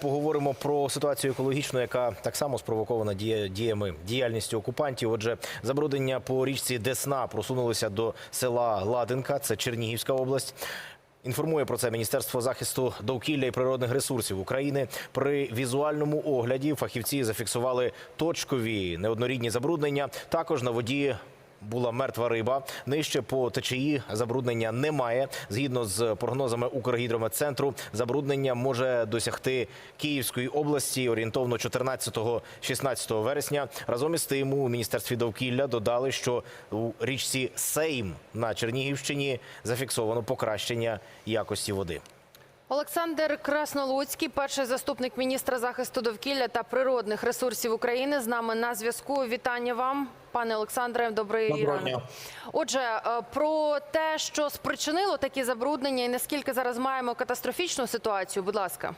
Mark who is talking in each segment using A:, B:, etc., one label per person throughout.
A: Поговоримо про ситуацію екологічну, яка так само спровокована дія- діями діяльністю окупантів. Отже, забруднення по річці Десна просунулися до села Ладинка, це Чернігівська область. Інформує про це Міністерство захисту довкілля і природних ресурсів України. При візуальному огляді фахівці зафіксували точкові неоднорідні забруднення. Також на воді була мертва риба. Нижче по течії забруднення немає. Згідно з прогнозами Укргідрометцентру, забруднення може досягти Київської області орієнтовно 14-16 вересня. Разом із тим у міністерстві довкілля додали, що у річці Сейм на Чернігівщині зафіксовано покращення якості води.
B: Олександр Краснолуцький, перший заступник міністра захисту довкілля та природних ресурсів України, з нами на зв'язку. Вітання вам, пане Олександре. Добрий ранок. Отже, е, про те, що спричинило такі забруднення, і наскільки зараз маємо катастрофічну ситуацію, будь ласка.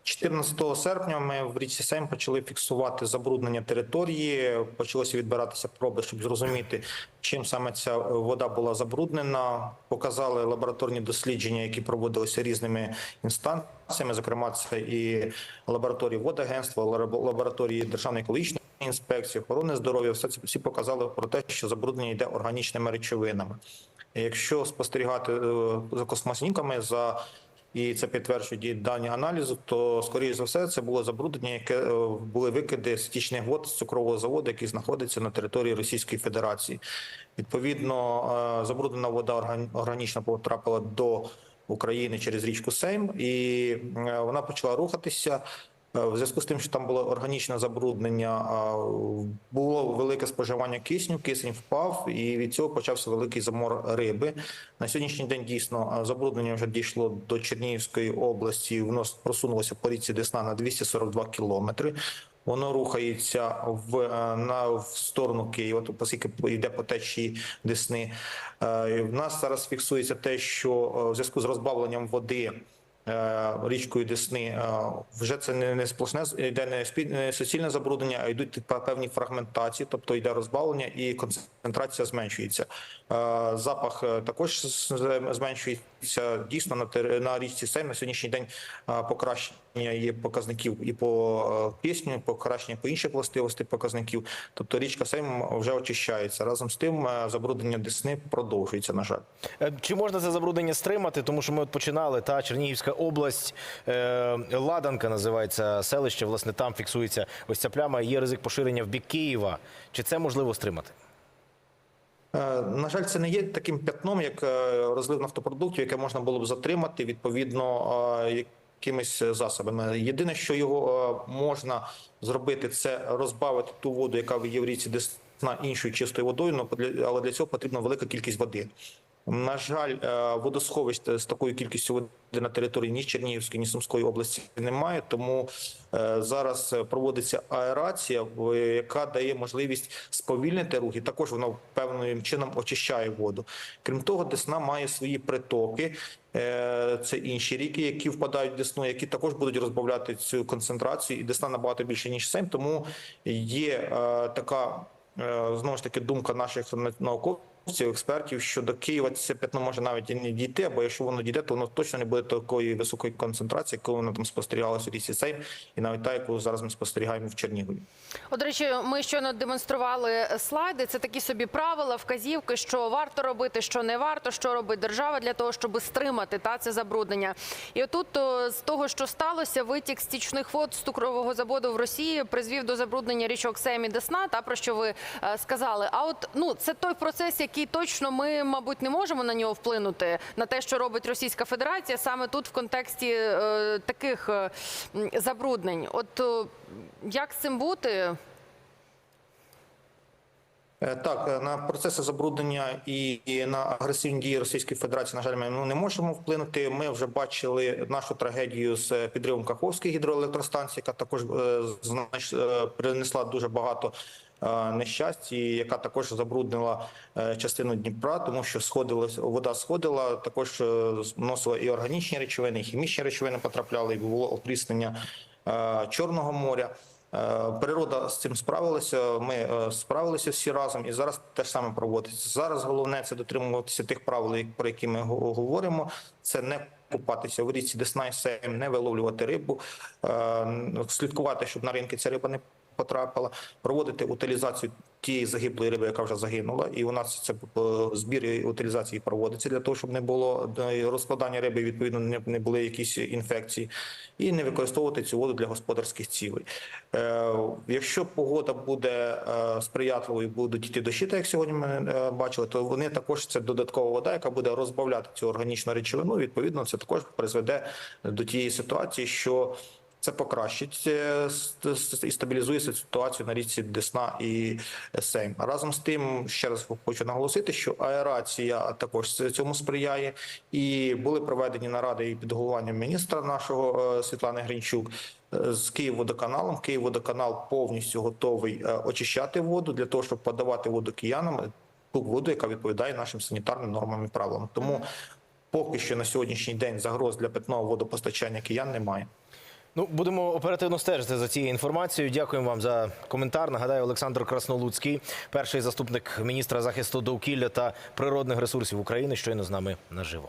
C: Е, 14 серпня ми в річці Сейм почали фіксувати забруднення території. Почалося відбиратися проби, щоб зрозуміти, чим саме ця вода була забруднена. Показали лабораторні дослідження, які проводилися різними інстанціями. Зокрема, це і лабораторії водагентства, лабо- лабораторії державної екологічної інспекції, охорони здоров'я. Все це всі показали про те, що забруднення йде органічними речовинами. Якщо спостерігати е, за космосніками, за і це підтверджують дані аналізу, то скоріше за все це було забруднення, яке е, були викиди стічних вод з цукрового заводу, який знаходиться на території Російської Федерації. Відповідно, е, забруднена вода орган- органічно потрапила до України через річку Сейм, і е, вона почала рухатися. Е, В зв'язку з тим, що там було органічне забруднення, було велике споживання кисню, кисень впав, і від цього почався великий замор риби. На сьогоднішній день дійсно забруднення вже дійшло до Чернігівської області. Воно просунулося по річці Десна на 242 кілометри. Воно рухається в е, на в сторону Києва, тобто оскільки йде по течії Десни. Е, В нас зараз фіксується те, що е, в зв'язку з розбавленням води е, річкою Десни е, вже це не, не сплошне йде не, спі- суцільне забруднення, а йдуть пе- певні фрагментації, тобто йде розбавлення і концентрація зменшується. Е, Запах е, також зменшується. Дійсно на тер- на річці Сейм на сьогоднішній день покращення є показників і по пісню, покращення по інших властивостей показників. Тобто річка Сейм вже очищається. Разом з тим забруднення Десни продовжується. На жаль.
A: Е, Чи можна це забруднення стримати? Тому що ми от починали та Чернігівська область, е, Ладанка називається селище. Власне, там фіксується ось ця пляма. Є ризик поширення в бік Києва. Чи це можливо стримати?
C: Е, На жаль, це не є таким п'ятном, як е, розлив нафтопродуктів, яке можна було б затримати відповідно е, якимись засобами. Єдине, що його можна зробити, це розбавити ту воду, яка є в річці Десна іншою чистою водою, але для цього потрібна велика кількість води. На жаль, е, водосховищ з такою кількістю води на території ні Чернігівської, ні Сумської області немає. Тому е, зараз е, проводиться аерація, яка дає можливість сповільнити рух, і також вона певним чином очищає воду. Крім того, Десна має свої притоки. Е, Це інші ріки, які впадають в Десну, які також будуть розбавляти цю концентрацію. І Десна набагато більше ніж Сейм. Тому є е, така е, знову ж таки думка наших на- науковців. Експертів, що до Києва це п'ятно може навіть і не дійти, або якщо воно дійде, то воно точно не буде такої високої концентрації, яку воно там спостерігалося у лісі Сейм, і навіть та, яку зараз ми спостерігаємо в Чернігові.
B: От, речі, ми щойно демонстрували слайди. Це такі собі правила, вказівки, що варто робити, що не варто, що робить держава для того, щоб стримати та це забруднення. І отут о, з того, що сталося, витік стічних вод з цукрового заводу в Росії призвів до забруднення річок Сейм і Десна, та про що ви е, сказали. А от ну це той процес, який точно ми, мабуть, не можемо на нього вплинути на те, що робить Російська Федерація, саме тут в контексті е, таких е, забруднень. От о, як з цим бути?
C: Е, Так, е, на процеси забруднення і, на агресивні дії Російської Федерації, на жаль, ми ну, не можемо вплинути. Ми вже бачили нашу трагедію з е, підривом Каховської гідроелектростанції, яка також е, е, принесла дуже багато е, нещасть, і яка також забруднила е, частину Дніпра, тому що сходилась вода сходила, також е, вносила і органічні речовини, і хімічні речовини потрапляли, і було опріснення е, Чорного моря. Е, Природа з цим справилася. Ми е, справилися всі разом, і зараз те ж саме проводиться. Зараз головне це дотримуватися тих правил, про які ми говоримо. Це не купатися в річці Десна і не виловлювати рибу, е, слідкувати, щоб на ринки ця риба не потрапила, проводити утилізацію тієї загиблої риби, яка вже загинула, і у нас це е, збір і утилізації проводиться для того, щоб не було розкладання риби, відповідно не, були якісь інфекції, і не використовувати цю воду для господарських цілей. Е, якщо погода буде е, сприятливою, будуть йти дощі, так як сьогодні ми бачили, то вони також це додаткова вода, яка буде розбавляти цю органічну речовину. Відповідно, це також призведе до тієї ситуації, що це покращить е, і стабілізує ситуацію на річці Десна і Сейм. Разом з тим, ще раз хочу наголосити, що аерація також цьому сприяє, і були проведені наради і під головуванням міністра нашого е, Світлани Гринчук. е, З Київводоканалом Київводоканал повністю готовий очищати воду для того, щоб подавати воду киянам ту воду, яка відповідає нашим санітарним нормам і правилам. Тому поки що на сьогоднішній день загроз для питного водопостачання киян немає.
A: Ну, будемо оперативно стежити за цією інформацією. Дякуємо вам за коментар. Нагадаю, Олександр Краснолуцький, перший заступник міністра захисту довкілля та природних ресурсів України, щойно з нами наживо.